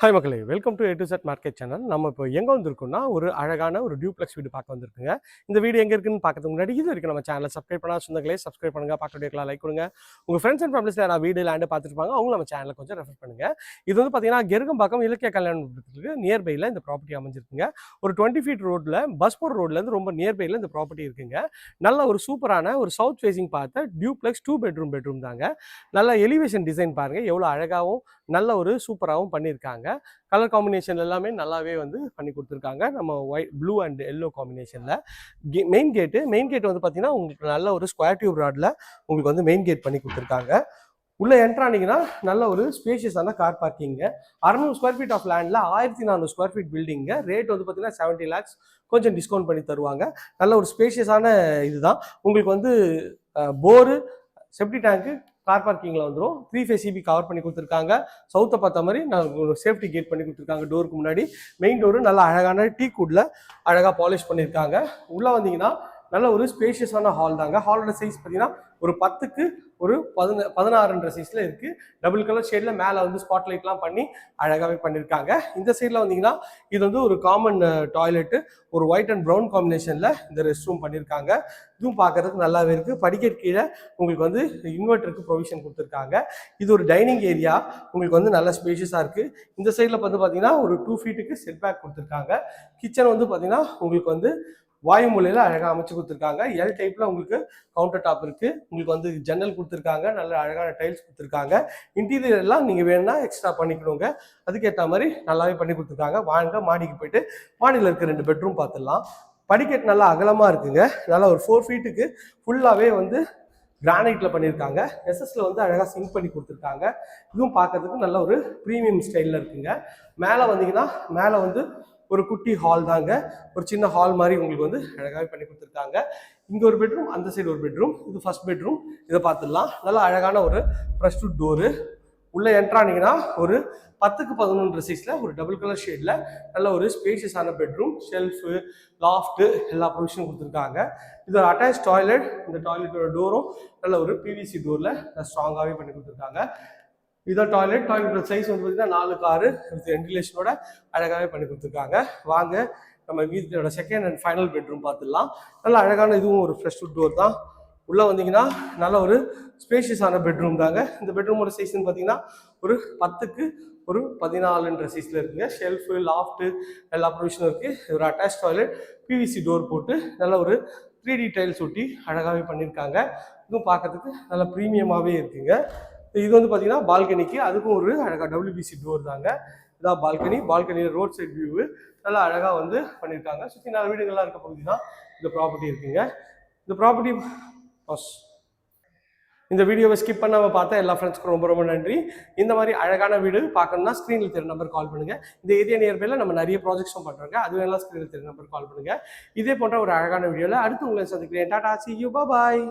Hi மக்களே welcome to A to Z market channel நம்ம இப்போ எங்கே வந்திருக்கோம்னா ஒரு அழகான ஒரு டியூப்ளெக்ஸ் வீடு பார்க்க வந்திருக்குங்க. இந்த வீடு எங்கே இருக்குன்னு பார்க்கறதுக்கு முன்னாடி இது வரைக்கும் நம்ம சேனலை சப்ஸ்கிரைப் பண்ணா சொந்தங்களே சப்ஸ்கிரைப் பண்ணுங்க. பார்க்க லைக் கொடுங்க. உங்கள் ஃப்ரெண்ட்ஸ் அண்ட் ஃபேமிலிஸ் யாராவது வீடு லேண்டு பார்த்துருப்பாங்க அவங்க நம்ம சேனலை கொஞ்சம் ரெஃபர் பண்ணுங்க. இது வந்து பார்த்தீங்கன்னா கெருகம்பாக்கம் இலக்கிய கல்யாணத்துக்கு நியர்பையில் இந்த ப்ராப்பர்ட்டி அமைஞ்சிருக்குங்க. ஒரு டுவெண்ட்டி ஃபீட் ரோட்டில் பஸ்போர் ரோட்லேருந்து ரொம்ப நியர்பையில் இந்த ப்ராப்பர்ட்டி இருக்குங்க. நல்ல ஒரு சூப்பரான ஒரு சவுத் ஃபேஸிங் பார்த்த டியூப்ளெக்ஸ் டூ பெட்ரூம் பெட்ரூம் தாங்க. நல்ல எலிவேஷன் டிசைன் பாருங்கள் எவ்வளோ அழகாகவும் நல்ல ஒரு சூப்பராகவும் பண்ணியிருக்காங்க. கலர் காம்பினேஷன் எல்லாமே நல்லாவே வந்து பண்ணி கொடுத்துருக்காங்க. நம்ம ஒயிட் ப்ளூ அண்ட் எல்லோ காம்பினேஷனில். மெயின் கேட்டு மெயின் கேட் வந்து பார்த்தீங்கன்னா உங்களுக்கு நல்ல ஒரு ஸ்கொயர் டியூப் ராடில் உங்களுக்கு வந்து மெயின் கேட் பண்ணி கொடுத்துருக்காங்க. உள்ளே என்ட்ரானிங்கன்னா நல்ல ஒரு ஸ்பேஷியஸான கார் பார்க்கிங்க அறநூறு ஸ்கொயர் ஃபீட் ஆஃப் லேண்டில் ஆயிரத்தி நானூறு ஸ்கொயர் ஃபீட் பில்டிங்க ரேட் வந்து பார்த்தீங்கன்னா செவன்ட்டி லேக்ஸ் கொஞ்சம் டிஸ்கவுண்ட் பண்ணி தருவாங்க. நல்ல ஒரு ஸ்பேஷியஸான இதுதான். உங்களுக்கு வந்து போரு செப்டி டேங்க்கு கார் பார்க்கிங்கில் வந்துடும் த்ரீ ஃபேஸ் சிபி கவர் பண்ணி கொடுத்துருக்காங்க. சவுத்தை பார்த்த மாதிரி நான் ஒரு சேஃப்டி கேட் பண்ணி கொடுத்துருக்காங்க டோருக்கு முன்னாடி. மெயின் டோரு நல்லா அழகான டீ கூட்டில் அழகாக பாலிஷ் பண்ணியிருக்காங்க உள்ளே வந்தீங்கன்னா நல்ல ஒரு ஸ்பேஷியஸான ஹால் தாங்க. ஹாலோட சைஸ் பார்த்தீங்கன்னா ஒரு பத்துக்கு ஒரு பதின பதினாறுன்ற சைஸில் இருக்குது டபுள் கலர் ஷேடில் மேலே வந்து ஸ்பாட் லைட்லாம் பண்ணி அழகாகவே பண்ணியிருக்காங்க இந்த சைடில் வந்தீங்கன்னா இது வந்து ஒரு காமன் டாய்லெட்டு ஒரு ஒயிட் அண்ட் ப்ரௌன் காம்பினேஷனில் இந்த ரெஸ்ட் ரூம் பண்ணியிருக்காங்க இதுவும் பார்க்கறதுக்கு நல்லாவே இருக்குது படிக்கட் கீழே உங்களுக்கு வந்து இன்வெர்ட்டருக்கு ப்ரொவிஷன் கொடுத்துருக்காங்க. இது ஒரு டைனிங் ஏரியா உங்களுக்கு வந்து நல்ல ஸ்பேஷியஸாக இருக்குது இந்த சைடில் வந்து பார்த்தீங்கன்னா ஒரு டூ ஃபீட்டுக்கு செட் பேக் கொடுத்துருக்காங்க. கிச்சன் வந்து பார்த்தீங்கன்னா உங்களுக்கு வந்து வாயு மூலையில் அழகாக அமைச்சு கொடுத்துருக்காங்க. எல் டைப்பில் உங்களுக்கு கவுண்டர் டாப் இருக்குது உங்களுக்கு வந்து ஜன்னல் கொடுத்துருக்காங்க. நல்ல அழகான டைல்ஸ் கொடுத்துருக்காங்க. இன்டீரியர் எல்லாம் நீங்கள் வேணும்னா எக்ஸ்ட்ரா பண்ணிக்கணுங்க. அதுக்கேற்ற மாதிரி நல்லாவே பண்ணி கொடுத்துருக்காங்க. வாங்க மாடிக்கு போயிட்டு மாடியில் இருக்க ரெண்டு பெட்ரூம் பார்த்துடலாம் படிக்கட் நல்லா அகலமாக இருக்குங்க. நல்லா ஒரு ஃபோர் ஃபீட்டுக்கு ஃபுல்லாகவே வந்து கிரானைட்டில் பண்ணியிருக்காங்க. எஸ்எஸ்ல வந்து அழகாக சிங்க் பண்ணி கொடுத்துருக்காங்க. இதுவும் பார்க்கறதுக்கு நல்ல ஒரு ப்ரீமியம் ஸ்டைலில் இருக்குங்க. மேலே வந்தீங்கன்னா மேலே வந்து ஒரு குட்டி ஹால் தாங்க. ஒரு சின்ன ஹால் மாதிரி உங்களுக்கு வந்து அழகாகவே பண்ணி கொடுத்துருக்காங்க. இங்கே ஒரு பெட்ரூம் அந்த சைடு ஒரு பெட்ரூம் இது ஃபர்ஸ்ட் பெட்ரூம் இதை பார்த்துடலாம். நல்லா அழகான ஒரு ப்ளஸ் டூ டோரு உள்ளே என்ட்ரானீங்கன்னா ஒரு பத்துக்கு பதினொன்று சைஸில் ஒரு டபுள் கலர் ஷேடில் நல்ல ஒரு ஸ்பேஷியஸான பெட்ரூம் ஷெல்ஃபு லாஃப்ட்டு எல்லா ப்ரொவிஷனும் கொடுத்துருக்காங்க. இது ஒரு அட்டாச் டாய்லெட் இந்த டாய்லெட்டோட டோரும் நல்ல ஒரு பிவிசி டோரில் ஸ்ட்ராங்காகவே பண்ணி கொடுத்துருக்காங்க. இதான் டாய்லெட் டாய்லெட்டோட சைஸ் வந்து பார்த்தீங்கன்னா நாலு காரு வென்டிலேஷனோட அழகாகவே பண்ணி கொடுத்துருக்காங்க. வாங்க நம்ம வீட்டோட செகண்ட் அண்ட் ஃபைனல் பெட்ரூம் பார்த்துடலாம். நல்ல அழகான இதுவும் ஒரு ஃப்ரெஷ் டோர் தான். உள்ளே வந்தீங்கன்னா நல்ல ஒரு ஸ்பேஷியஸான பெட்ரூம் தாங்க. இந்த பெட்ரூமோட சைஸ்ன்னு பார்த்தீங்கன்னா ஒரு பத்துக்கு ஒரு பதினாலுன்ற சைஸில் இருக்குங்க. ஷெல்ஃபு லாஃப்ட்டு எல்லா ப்ரொவிஷனும் இருக்குது ஒரு அட்டாச் டாய்லெட் பிவிசி டோர் போட்டு நல்ல ஒரு த்ரீ டி டைல்ஸ் ஒட்டி அழகாகவே பண்ணியிருக்காங்க. இதுவும் பார்க்கறதுக்கு நல்ல ப்ரீமியமாகவே இருக்குங்க. இது வந்து பார்த்தீங்கன்னா பால்கனிக்கு. அதுக்கும் ஒரு அழகாக டபிள்யூபிசி டோர் தாங்க. இதான் பால்கனி. பால்கனியில் ரோட் சைட் வியூவு நல்லா அழகாக வந்து பண்ணியிருக்காங்க சுற்றி நாலு வீடுகள்லாம் இருக்க பகுதி தான் இந்த ப்ராப்பர்ட்டி இருக்குங்க. இந்த ப்ராப்பர்ட்டி இந்த வீடியோவை ஸ்கிப் பண்ணாமல் பார்த்தா எல்லா ஃப்ரெண்ட்ஸ்க்கும் ரொம்ப ரொம்ப நன்றி. இந்த மாதிரி அழகான வீடு பார்க்கணும்னா ஸ்க்ரீனில் தெரிய நம்பர் கால் பண்ணுங்கள் இந்த ஏரியா நியர்பையில் நம்ம நிறைய ப்ராஜெக்ட்ஸும் பண்ணுறோங்க அது வேணாலும் ஸ்க்ரீனில் தெரிய நம்பர் கால் பண்ணுங்கள் இதே போன்ற ஒரு அழகான வீடியோவில் அடுத்து உங்களை சந்திக்கிறேன். Tata C you bye